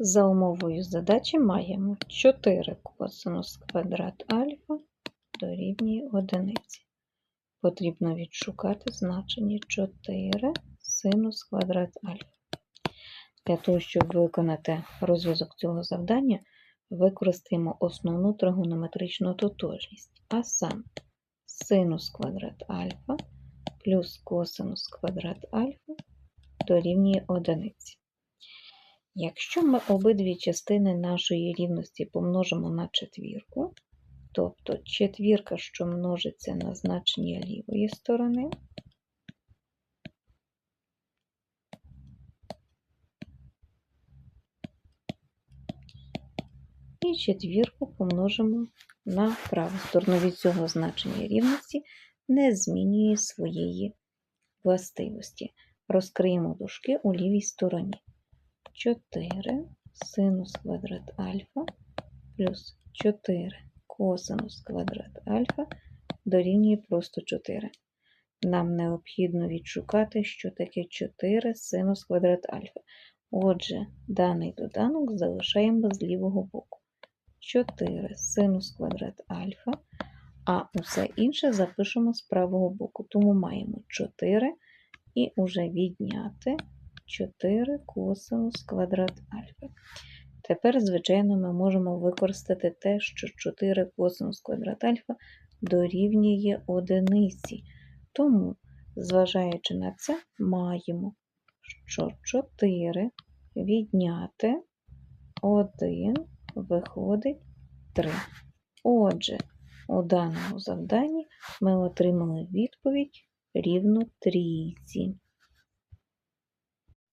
За умовою задачі маємо 4 косинус квадрат альфа дорівнює одиниці. Потрібно відшукати значення 4 синус квадрат альфа. Для того, щоб виконати розв'язок цього завдання, використаємо основну тригонометричну тотожність, а саме синус квадрат альфа плюс косинус квадрат альфа дорівнює одиниці. Якщо ми обидві частини нашої рівності помножимо на четвірку, тобто четвірка, що множиться на значення лівої сторони, і четвірку помножимо на праву сторону від цього значення рівності не змінює своєї властивості. Розкриємо дужки у лівій стороні. 4 синус квадрат альфа плюс 4 косинус квадрат альфа дорівнює просто 4. Нам необхідно відшукати, що таке 4 синус квадрат альфа. Отже, даний доданок залишаємо з лівого боку. 4 синус квадрат альфа, а усе інше запишемо з правого боку. Тому маємо 4 і уже відняти 4 косинус квадрат альфа. Тепер, звичайно, ми можемо використати те, що 4 косинус квадрат альфа дорівнює одиниці. Тому, зважаючи на це, маємо, що 4 відняти 1 виходить 3. Отже, у даному завданні ми отримали відповідь рівно трійці.